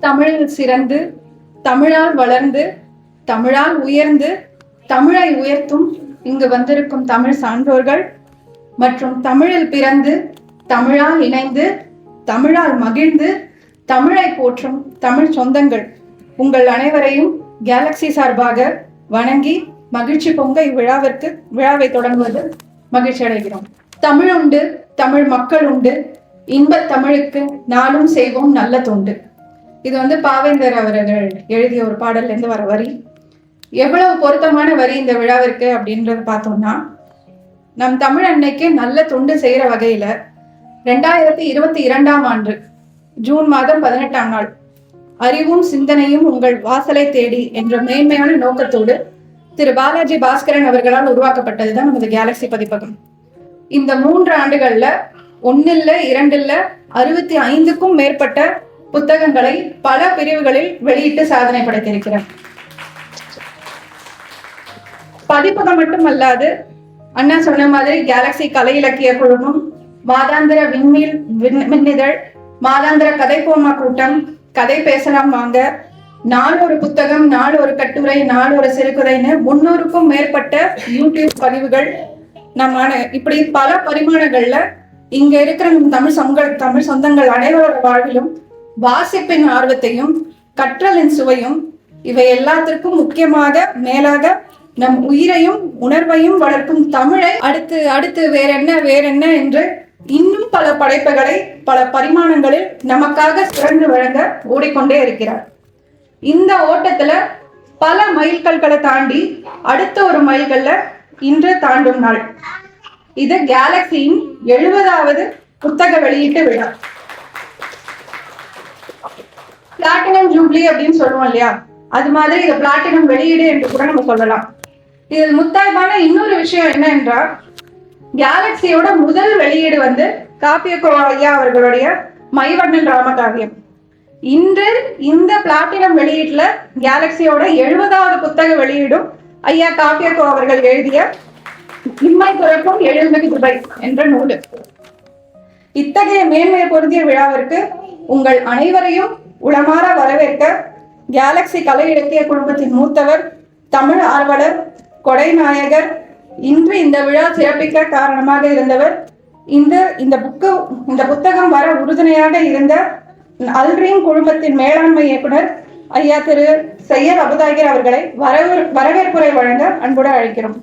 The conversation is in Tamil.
தமிழில் சிறந்து தமிழால் வளர்ந்து தமிழால் உயர்ந்து தமிழை உயர்த்தும் இங்கு வந்திருக்கும் தமிழ் சான்றோர்கள் மற்றும் தமிழில் பிறந்து தமிழால் இணைந்து தமிழால் மகிழ்ந்து தமிழை போற்றும் தமிழ் சொந்தங்கள் உங்கள் அனைவரையும் கேலக்ஸி சார்பாக வணங்கி மகிழ்ச்சி பொங்க இவ்விழாவிற்கு விழாவை தொடங்குவது மகிழ்ச்சி அடைகிறோம். தமிழ் உண்டு தமிழ் மக்கள் உண்டு இன்பத் தமிழுக்கு நாளும் செய்வோம் நல்ல தொண்டு. இது வந்து பாவேந்தர் அவர்கள் எழுதிய ஒரு பாடல்ல இருந்து வர வரி. எவ்வளவு பொருத்தமான வரி இந்த விழாவிற்கு அப்படின்றது பார்த்தோம்னா நம் தமிழ் அன்னைக்கு நல்ல தொண்டு செய்யற வகையில ரெண்டாயிரத்தி இருபத்தி இரண்டாம் ஆண்டு ஜூன் மாதம் பதினெட்டாம் நாள் அறிவும் சிந்தனையும் உங்கள் வாசலை தேடி என்ற மேன்மையான நோக்கத்தோடு திரு பாலாஜி பாஸ்கரன் அவர்களால் உருவாக்கப்பட்டதுதான் நமது கேலக்சி பதிப்பகம். இந்த மூன்று ஆண்டுகள்ல ஒன்னில்ல இரண்டில்ல அறுபத்தி ஐந்துக்கும் மேற்பட்ட புத்தகங்களை பல பிரிவுகளில் வெளியிட்டு சாதனை படைத்திருக்கிறார் பதிப்பகம் மட்டுமல்லாது அண்ணா சொன்ன மாதிரி கேலக்சி கலை இலக்கிய குழுமம் மாதாந்திர விண்மீல் விண்- மின்னிதழ் மாதாந்திர கதை போமா கூட்டம் கதை பேசலாம் வாங்க. நாலு ஒரு புத்தகம் நாலு ஒரு கட்டுரை நாலு ஒரு சிறுகதைன்னு முன்னூறுக்கும் மேற்பட்ட யூடியூப் பதிவுகள் நம்ம இப்படி பல பரிமாணங்கள்ல இங்க இருக்கிற தமிழ் சொங்கள் தமிழ் சொந்தங்கள் அனைவரோட வாழ்விலும் வாசிப்பின் ஆர்வத்தையும் கற்றலின் சுவையும் இவை எல்லாத்திற்கும் முக்கியமாக மேலாக நம் உயிரையும் உணர்வையும் வளர்க்கும் தமிழை அடுத்து அடுத்து வேற என்ன வேற என்ன என்று இன்னும் பல படைப்புகளை பல பரிமாணங்களில் நமக்காக சிறந்து வழங்க ஓடிக்கொண்டே இருக்கிறார். இந்த ஓட்டத்துல பல மைல்கல்களை தாண்டி அடுத்த ஒரு மைல்கல்ல இன்று தாண்டும் நாள். இது கேலக்சியின் எழுபதாவது புத்தக வெளியீட்டு விழா. பிளாட்டினம் ஜூப்ளி அப்படின்னு சொல்லுவோம் இல்லையா? அது மாதிரி இது பிளாட்டினம் வெளியீடு என்று கூட நம்ம சொல்லலாம். இதில் முத்தாய்ப்பான இன்னொரு விஷயம் என்ன என்றால் கேலக்சியோட முதல் வெளியீடு வந்து காப்பிய ஐயா அவர்களுடைய மைவண்ணன் ராமகாவியம். இன்று இந்த பிளாட்டினம் வெளியீட்டுல கேலக்சியோட எழுபதாவது புத்தக வெளியீடும் ஐயா காப்பியக்கோ அவர்கள் எழுதிய இம்மை துறக்கும் எழுமிகு துபை என்ற நூல். இத்தகைய மேன்மை பொருந்திய விழாவிற்கு உங்கள் அனைவரையும் உளமாற வரவேற்க கேலக்சி கலை இலக்கிய குழுமத்தின் மூத்தவர் தமிழ் ஆர்வலர் கொடைநாயகர் இன்று இந்த விழா சிறப்பிக்க காரணமாக இருந்தவர் இந்த இந்த புக்கு இந்த புத்தகம் வர உறுதுணையாக இருந்த அல்ரீம் குழுமத்தின் மேலாண்மை இயக்குனர் ஐயா திரு சையத் அபுதாகிர் அவர்களை வரவேற்புரை வழங்க அன்புடன் அழைக்கிறோம்.